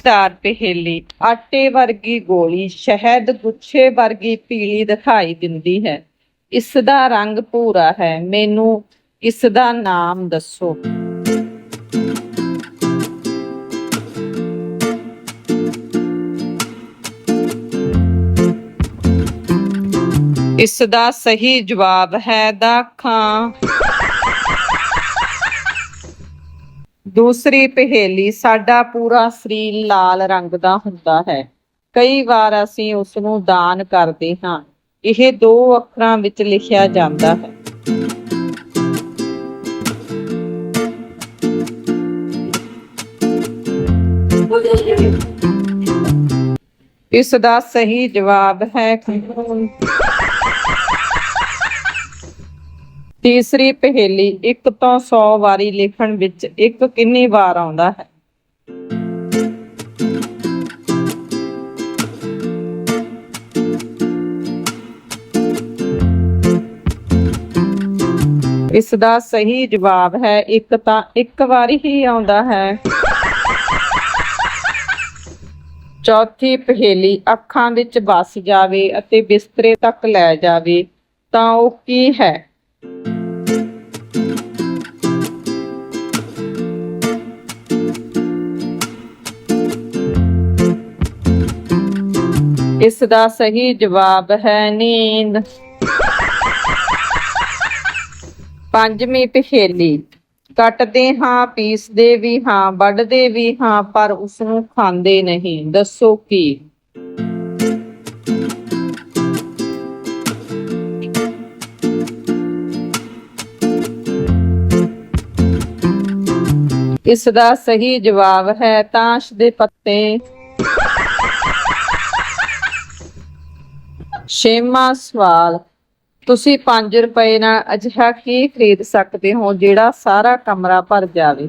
ਮਜ਼ੇਦਾਰ ਪਹੇਲੀ, ਆਟੇ ਵਰਗੀ ਗੋਲੀ ਸ਼ਹਿਦ ਗੁੱਛੇ ਵਰਗੀ ਪੀਲੀ ਦਿਖਾਈ ਦਿੰਦੀ ਹੈ। ਇਸ ਦਾ ਰੰਗ ਭੂਰਾ ਹੈ, ਮੈਨੂੰ ਇਸ ਦਾ ਨਾਮ ਦੱਸੋ। ਇਸ ਦਾ ਸਹੀ ਜਵਾਬ ਹੈ ਦਾਖਾਂ। ਦੂਸਰੀ ਪਹੇਲੀ ਸਾਡਾ ਪੂਰਾ ਸਰੀਰ ਲਾਲ ਰੰਗ ਦਾ ਹੁੰਦਾ ਹੈ। ਕਈ ਵਾਰ ਅਸੀਂ ਉਸ ਨੂੰ ਦਾਨ ਕਰਦੇ ਹਾਂ। ਇਹ ਦੋ ਅੱਖਰਾਂ ਵਿੱਚ ਲਿਖਿਆ ਜਾਂਦਾ ਹੈ। ਇਸ ਦਾ ਸਹੀ ਜਵਾਬ ਹੈ ਖੂਨ ਤੀਸਰੀ ਪਹੇਲੀ, ਇੱਕ ਤੋਂ 100 ਵਾਰੀ ਲਿਖਣ ਵਿੱਚ ਇੱਕ ਕਿੰਨੀ ਵਾਰ ਆਉਂਦਾ ਹੈ? ਇਸ ਦਾ ਸਹੀ ਜਵਾਬ ਹੈ, ਇੱਕ ਤਾਂ ਇੱਕ ਵਾਰੀ ਹੀ ਆਉਂਦਾ ਹੈ। ਚੌਥੀ ਪਹੇਲੀ, ਅੱਖਾਂ ਵਿੱਚ ਵੱਸ ਜਾਵੇ ਅਤੇ ਬਿਸਤਰੇ ਤੱਕ ਲੈ ਜਾਵੇ, ਤਾਂ ਉਹ ਕੀ ਹੈ? ਇਸ ਦਾ ਸਹੀ ਜਵਾਬ ਹੈ ਨੀਂਦ। ਪੰਜਵੀਂ ਪਹੇਲੀ। ਕੱਟਦੇ ਹਾਂ, ਪੀਸਦੇ ਵੀ ਹਾਂ, ਵੱਢਦੇ ਵੀ ਹਾਂ, ਪਰ ਉਸ ਨੂੰ ਖਾਂਦੇ ਨਹੀਂ। ਦੱਸੋ ਕੀ? ਇਸ ਦਾ ਸਹੀ ਜਵਾਬ ਹੈ ਤਾਸ਼ ਦੇ ਪੱਤੇ। ਛੇਵਾਂ ਸਵਾਲ। ਤੁਸੀਂ 5 ਰੁਪਏ ਨਾਲ ਅਜਿਹਾ ਕੀ ਖਰੀਦ ਸਕਦੇ ਹੋ ਜਿਹੜਾ ਸਾਰਾ ਕਮਰਾ ਭਰ ਜਾਵੇ?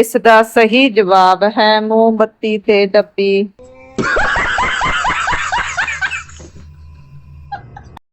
ਇਸ ਦਾ ਸਹੀ ਜਵਾਬ ਹੈ ਮੋਮਬੱਤੀ ਤੇ ਡੱਬੀ।